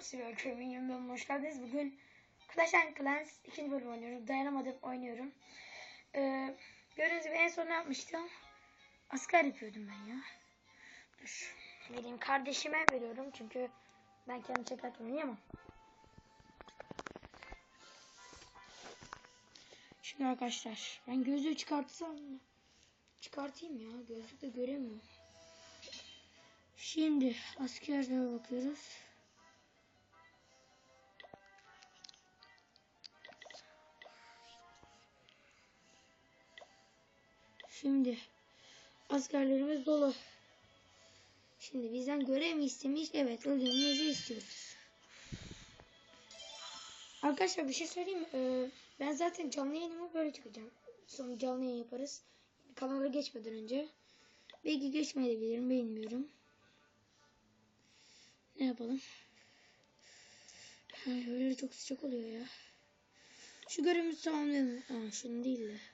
Sibel Köy'ün hoş geldiniz. Bugün Clash Clans ikinci bölüm oynuyoruz. Dayanamadım oynuyorum. Ee, gördüğünüz gibi en son ne yapmıştım? Asker yapıyordum ben ya. Dur. Vereyim kardeşime veriyorum çünkü ben kendim çekerken oynayamam. Şimdi arkadaşlar ben gözlüğü çıkartsam? Çıkartayım ya. Gözlükle göremiyorum. Şimdi askerlere bakıyoruz. Şimdi askerlerimiz dolu. Şimdi bizden görev mi istemiş? Evet, öldürmemizi istiyoruz. Arkadaşlar bir şey söyleyeyim? Ee, ben zaten canlı yayınıma böyle çıkacağım. Sonra canlı yayın yaparız. Kanala geçmeden önce. Belki geçmeyebilirim bilmiyorum. Ne yapalım? Ay, öyle çok sıcak oluyor ya. Şu görevimizi tamamlayalım. Aa, şunu değil de.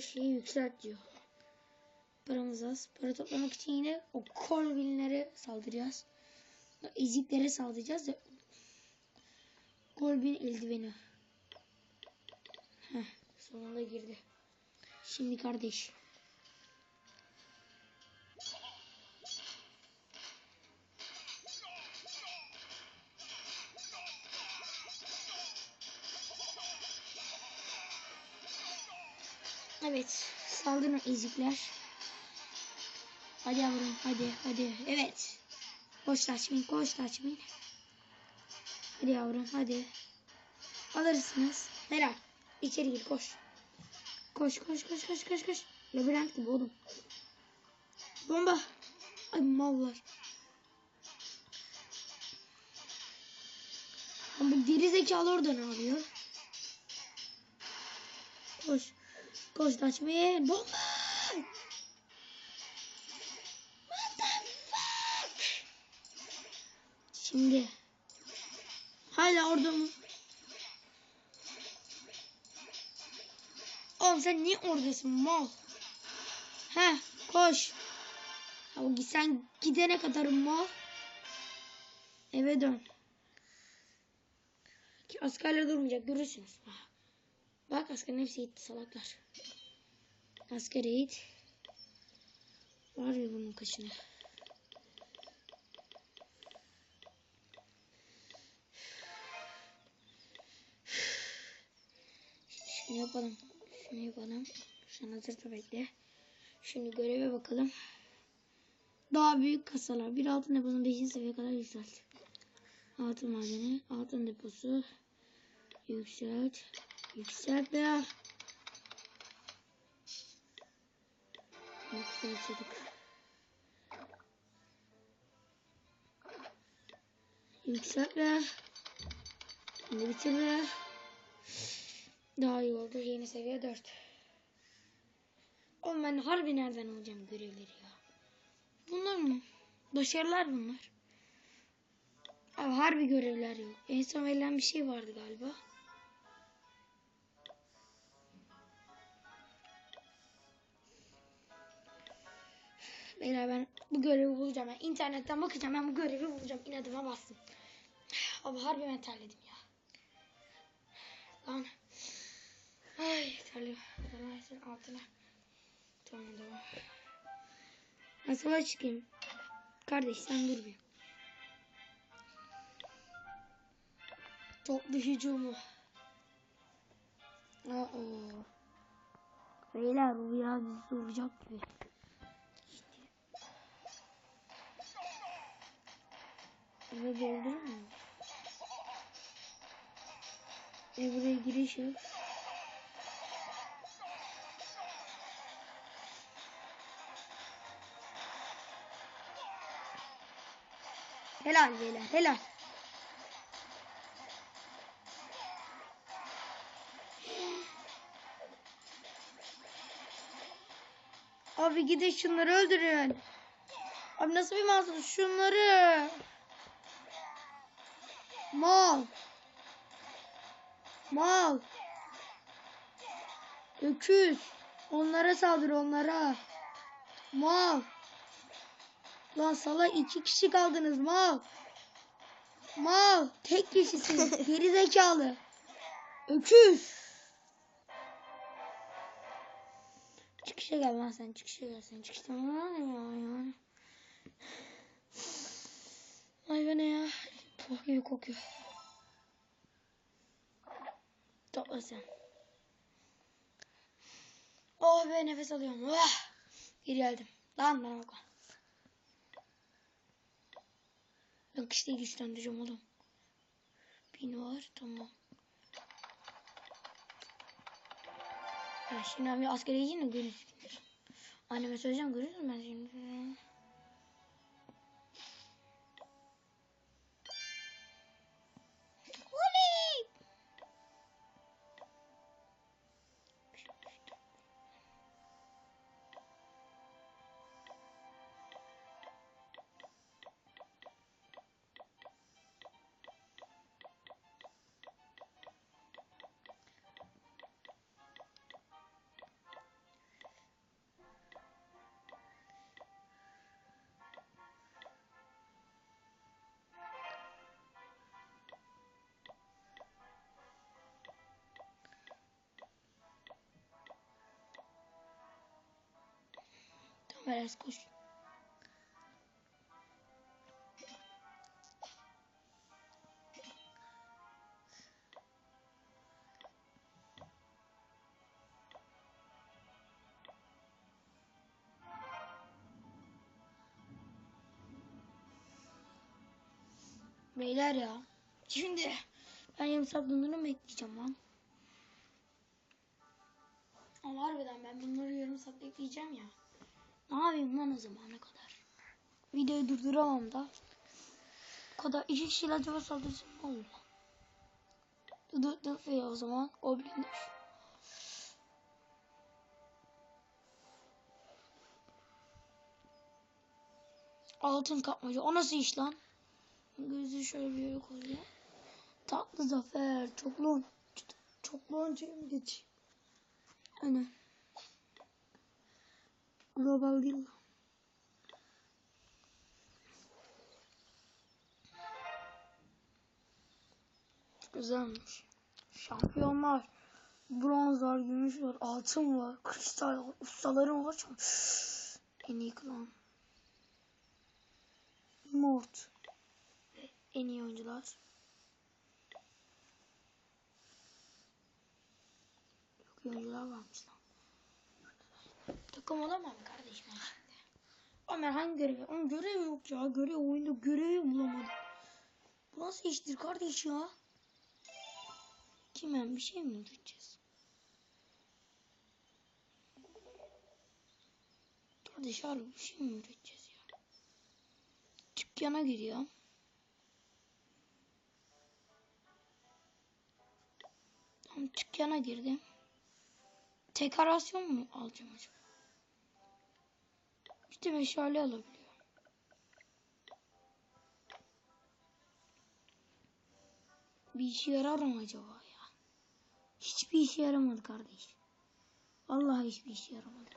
Şeyi yükselt diyor. Paramız az. Para toplamak için yine o Colvin'lere saldıracağız. Eziklere saldıracağız da. Colvin eldiveni. Heh, sonunda girdi. Şimdi kardeş. Evet. Saldırın ezikler. Hadi yavrum hadi hadi. Evet. Koş Laçmin koş Laçmin. Hadi yavrum hadi. Alırsınız. Helal. İçeri gir koş. Koş koş koş koş koş koş. Labirent gibi oğlum. Bomba. Ay mallar. Ama bu geri zekalı orada ne yapıyor? Koş. Koş Laçmin. Bomba. What the fuck? Şimdi. Hala orada mı? Oğlum sen niye oradasın mal? He koş. Ama sen gidene kadar mal. Eve dön. Ki askerler durmayacak görürsünüz. Bak askerin hepsi gitti salaklar. Asker eğit. Var ya bunun kaşını. Şunu yapalım. Şunu yapalım. Sen hazır da bekle. Şimdi göreve bakalım. Daha büyük kasalar. Bir altın deposunu 5. seviyeye kadar yükselt. Altın madeni. Altın deposu. Yükselt. Yükselt be. Yükseltiyorduk. Yükselt be. Şimdi bitir be. Daha iyi oldu. Yeni seviye 4. Oğlum ben harbi nereden alacağım görevleri ya? Bunlar mı? Başarılar bunlar. Abi harbi görevler yok. En son verilen bir şey vardı galiba. Beyler ben bu görevi bulacağım. Ben internetten bakacağım. Ben bu görevi bulacağım. İnadıma bastım. Abi harbi ben ya. Lan. Ay terledim. Terledim altına. Tamam tamam. Savaş çıkayım. Kardeş sen dur bir. Toplu hücumu. Aa. Beyler bu ya bizi vuracak gibi. Eve doldurur mu? E buraya giriş yok. Helal beyler helal. Abi gidin şunları öldürün. Abi nasıl bir mağaza şunları. Mal. Mal. Öküz. Onlara saldır onlara. Mal. Lan sala iki kişi kaldınız mal. Mal. Tek kişisiniz. Geri zekalı. Öküz. Çıkışa gel lan sen. Çıkışa gel sen. Çıkışta ya ya. Ay be ne ya. Puh gibi kokuyor. Topla sen. Oh be nefes alıyorum. Oh. Geri geldim. Lan bana bak. Ben kışlayı güçlendireceğim oğlum. Bin var tamam. Ha, şimdi abi askere gideyim de görürsünüz. Anneme söyleyeceğim görürsün ben şimdi. Eres koş. Beyler ya. Şimdi ben yarım saat bunları bekleyeceğim lan. Ama harbiden ben bunları yarım saat bekleyeceğim ya. Ne yapayım lan o zamana kadar? Videoyu durduramam da. O kadar iki kişiyle acaba saldırsam ne olur? Dur dur dur o zaman. Goblin. Altın kapmaca. O nasıl iş lan? Gözü şöyle bir yere koyuyor. Tatlı zafer. Çokluğun. Çokluğun şeyim geç. Aynen. Global değil. Güzelmiş. Şampiyonlar. Bronz var, gümüş var, altın var, kristal var, ustalarım var. En iyi klan. Mort. En iyi oyuncular. Çok iyi oyuncular varmış. Takım olamam kardeşim şimdi. Ömer hangi görevi? Onun görevi yok ya. Görev oyunda görevi bulamadım. Bu nasıl iştir kardeş ya? Kimen bir şey mi üreteceğiz? Kardeş harbi bir şey mi üreteceğiz ya? Dükkana giriyor. Tamam dükkana girdim. Dekorasyon mu alacağım acaba? İşte meşale alabiliyor. Bir işe yarar mı acaba ya? Hiçbir işe yaramadı kardeş. Vallahi hiçbir işe yaramadı.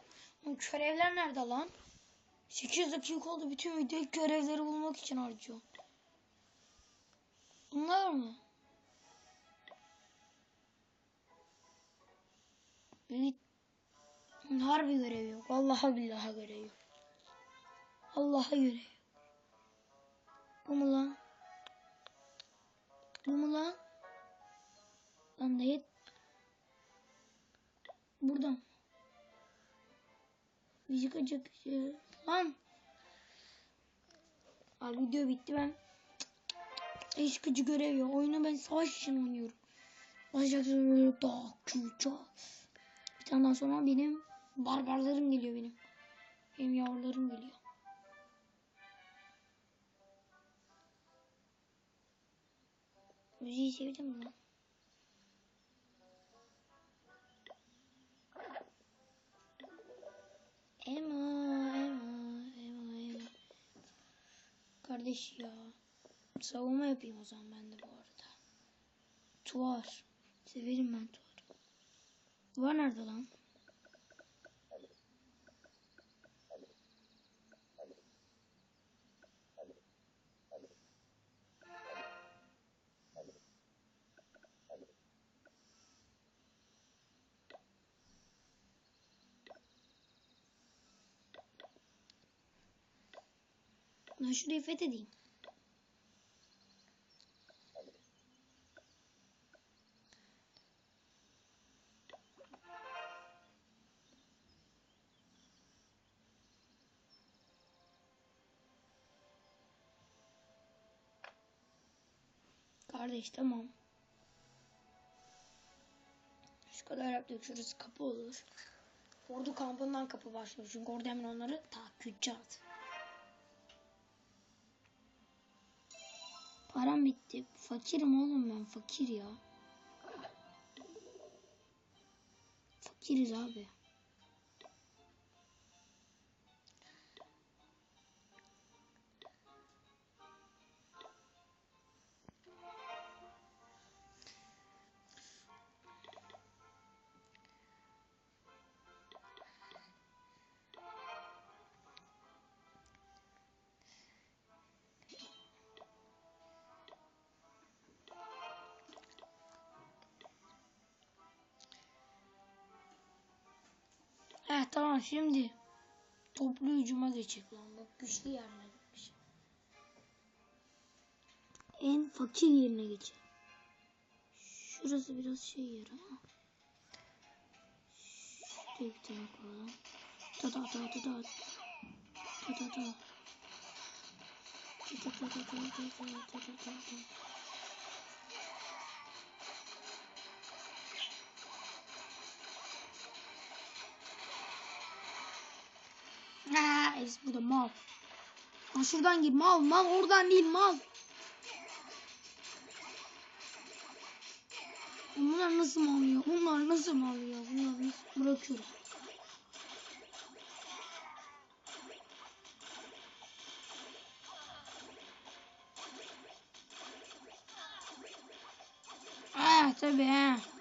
Oğlum görevler nerede lan? 8 dakika oldu bütün videoyu görevleri bulmak için harcıyor. Bunlar mı? Harbi görev yok. Vallahi billahi görev yok. Allah'a görev yok. Bu mu lan? Bu mu lan? Lan değil. Buradan. Müzik acık. Lan. Abi video bitti ben. Hiç gıcı görev yok. Oyunu ben savaş için oynuyorum. Böyle daha küçük. Bir tane daha sonra benim barbarlarım geliyor benim. Benim yavrularım geliyor. Müziği sevdim mi? Emo, emo, emo, emo. Kardeş ya. Savunma yapayım o zaman ben de bu arada. Tuvar. Severim ben tuvarı. Var nerede lan? Ben şurayı fethedeyim. Kardeş tamam. Şu kadar yaptık. Şurası kapı olur. Ordu kampından kapı başlıyor. Çünkü orada hemen onları takip edeceğiz. Param bitti. Fakirim oğlum ben. Fakir ya. Fakiriz abi. Heh tamam şimdi toplu hücuma geçecek lan. Bak güçlü yerine gitmiş. En fakir yerine geçecek. Şurası biraz şey yer ama. Şuraya bir tane koyalım. Ta ta ta ta ta. Ta ta ta. Ta ta ta ta ta ta ta ta ta ta Ha, es burada mal. Ha, şuradan gir mal mal oradan değil mal. Bunlar nasıl mal ya? Bunlar nasıl mal ya? Bunlar nasıl bırakıyorum. Ah tabii ha.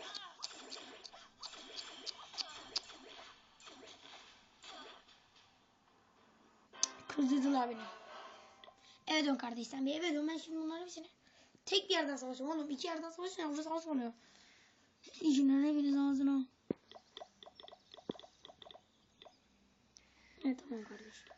Eve dön kardeş sen bir eve dön. Ben şimdi bunların hepsini tek bir yerden savaşıyorum oğlum. iki yerden savaşıyorum. Burada savaş oluyor. İçinden hepiniz ağzına. Evet tamam kardeş.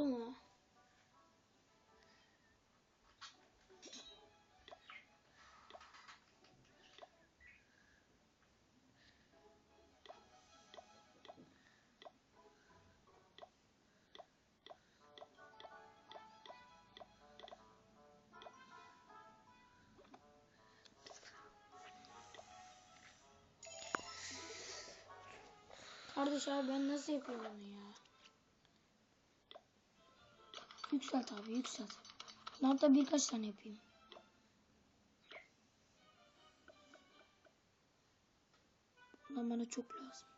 Dolu mu? Kardeş abi ben nasıl yapıyorum onu ya? Yükselt abi yükselt. Hatta birkaç tane yapayım. Bundan bana çok lazım.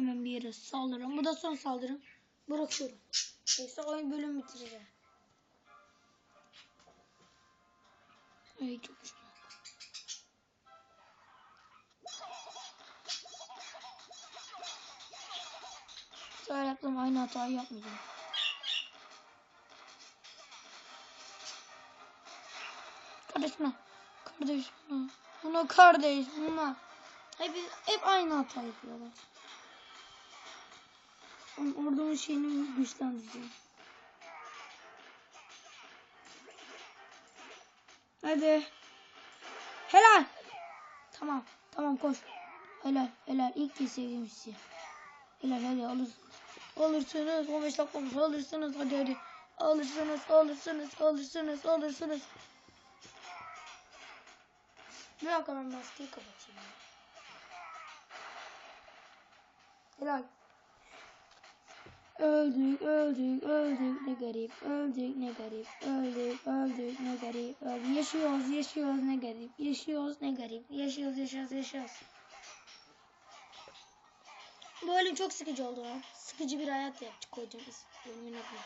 Hemen bir yere saldırın. Bu da son saldırım. Bırakıyorum. Yoksa oyun bölüm bitireceğim. Ay çok güzel. Şöyle yaptım aynı hatayı yapmayacağım. Kardeş buna. Kardeş buna. Buna kardeş buna. Hep, hep aynı hata yapıyorlar. Oğlum Ordumun şeyini güçlendireceğim. Hadi. Helal. Tamam. Tamam koş. Helal. Helal. İlk kez sevdiğim sizi. Helal hadi alırsınız. Alırsınız. 15 dakika olmuş. Alırsınız. Hadi hadi. Olursunuz, olursunuz, olursunuz, olursunuz. Bir dakika ben maskeyi kapatayım. Helal. Öldük, öldük, öldük ne garip, öldük ne garip, öldük, öldük ne garip, öldük. Yaşıyoruz, yaşıyoruz ne garip, yaşıyoruz ne garip, yaşıyoruz, yaşıyoruz, yaşıyoruz. Bu bölüm çok sıkıcı oldu lan. Sıkıcı bir hayat yaptık hocamız. Bölümün adına.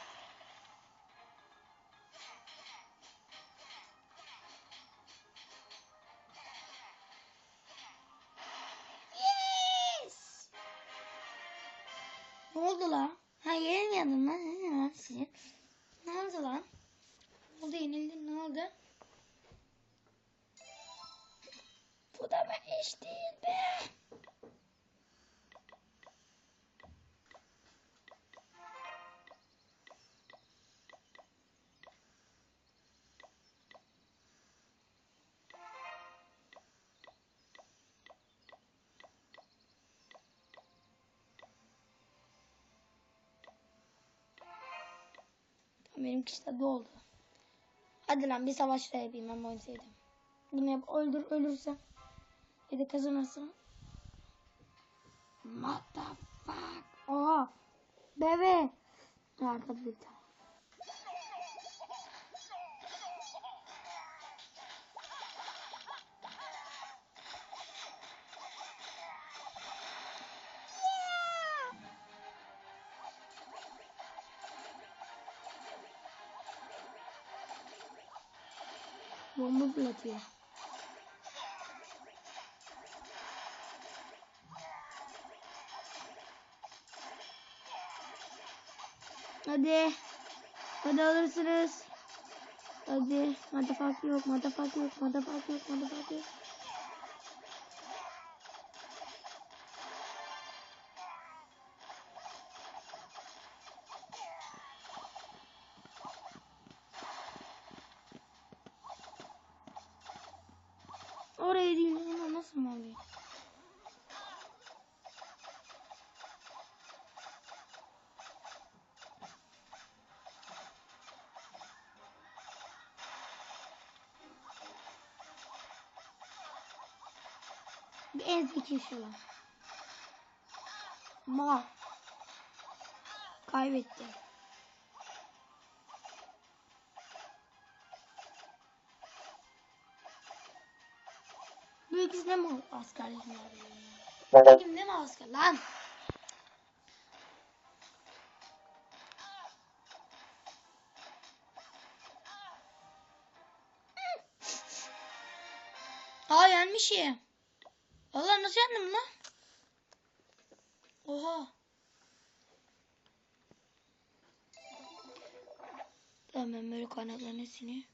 Yes! Ne oldu lan? Ha yenilmiyordun lan. Ne lan senin? Ne oldu lan? Ne oldu yenildin ne oldu? Bu da ben iş değil be. İşte doldu. Hadi lan bir savaş da yapayım ben bu oyunu sevdim. Bunu yap öldür ölürsem. Ya da kazanırsam. What the fuck? Oha. Bebe. Arkada bir tane. Bomba fırlatıyor. Hadi. Hadi alırsınız. Hadi. Motherfuck yok. Motherfuck yok. Motherfuck yok. Motherfuck yok. Oraya değil. Ama nasıl mı oluyor? Bir en zeki şu. Ma. Kaybetti. Ne mi? Benim ne mi asker lan? Aa yenmişim. Allah nasıl yendim lan? Oha. Tamam böyle kaynakların hepsini.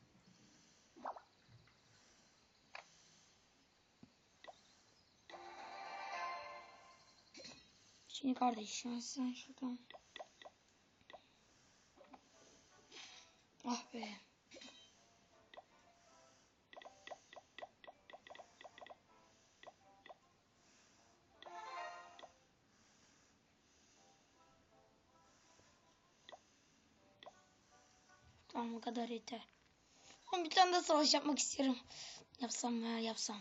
Şimdi kardeşim sen şuradan. Ah be. Tamam o kadar yeter. Ama bir tane de savaş yapmak istiyorum. Yapsam veya yapsam.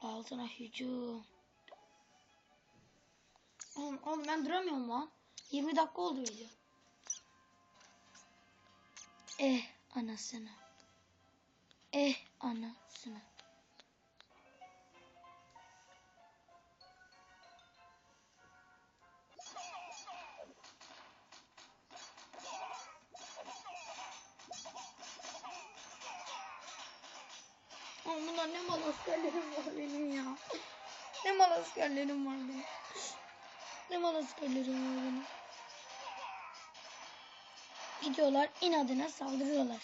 Altına hücum. Oğlum, oğlum ben duramıyorum lan. 20 dakika oldu video. Eh anasını. Eh anasını. Oğlum bunlar ne mal askerlerim var benim ya. Ne mal askerlerim var benim. Ne askerlerim var benim. Gidiyorlar inadına saldırıyorlar.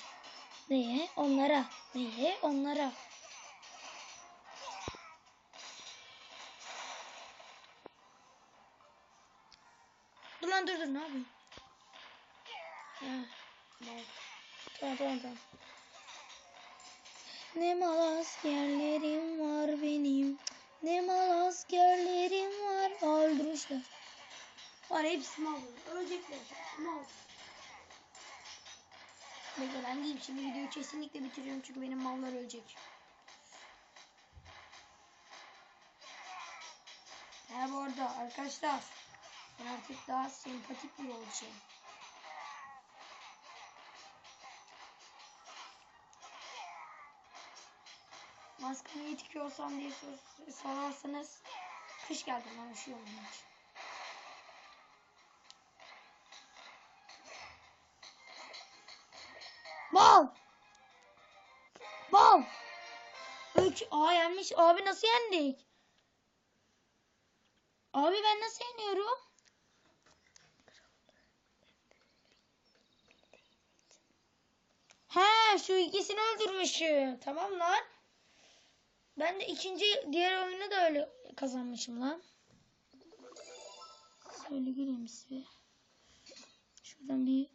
Neye? Onlara. Neye? Onlara. Dur lan dur dur ne? Ha, tamam. Tamam tamam. Ne mal askerlerim var benim. Ne mal askerlerim var. Öldürüşler. Var hepsi mal. Ölecekler. Mal. Bekle ben gideyim şimdi videoyu kesinlikle bitiriyorum çünkü benim mallar ölecek. Ha bu arada arkadaşlar ben artık daha sempatik bir olacağım. Maskımı niye tikiyorsam diye sor- sorarsanız kış geldi ben üşüyorum onun aa yenmiş. Abi nasıl yendik? Abi ben nasıl yeniyorum? He şu ikisini öldürmüşüm. Tamam lan. Ben de ikinci diğer oyunu da öyle kazanmışım lan. Şöyle gireyim size. Şuradan bir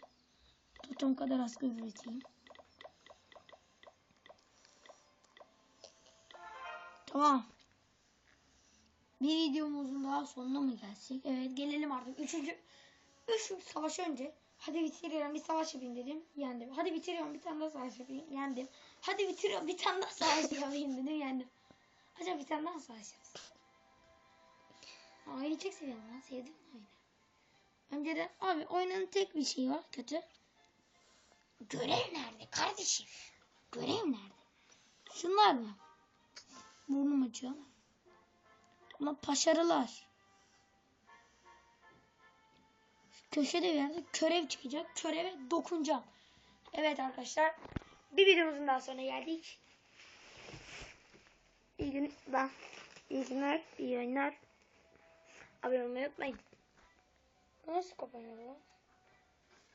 totem kadar askı üreteyim. Tamam. Bir videomuzun daha sonuna mı gelsek? Evet gelelim artık. Üçüncü, üç savaş önce. Hadi bitiriyorum bir savaş yapayım dedim. Yendim. Hadi bitiriyorum bir tane daha savaş yapayım. Yendim. Hadi bitiriyorum bir tane daha savaş yapayım dedim. Yendim. Acaba bir tane daha savaş yapsın. Oyunu çok seviyorum lan. Sevdim oyunu. Önceden abi oyunun tek bir şeyi var kötü. Görev nerede kardeşim? Görev nerede? Şunlar mı? Burnum acıyor ama. Başarılar. Köşede bir yerde körev çıkacak. Köreve dokunacağım. Evet arkadaşlar. Bir videomuzun daha sonuna geldik. İyi günler. İyi günler. iyi oyunlar. Abone olmayı unutmayın. Nasıl kapanıyor lan?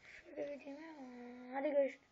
Şurada bir var. Hadi görüşürüz.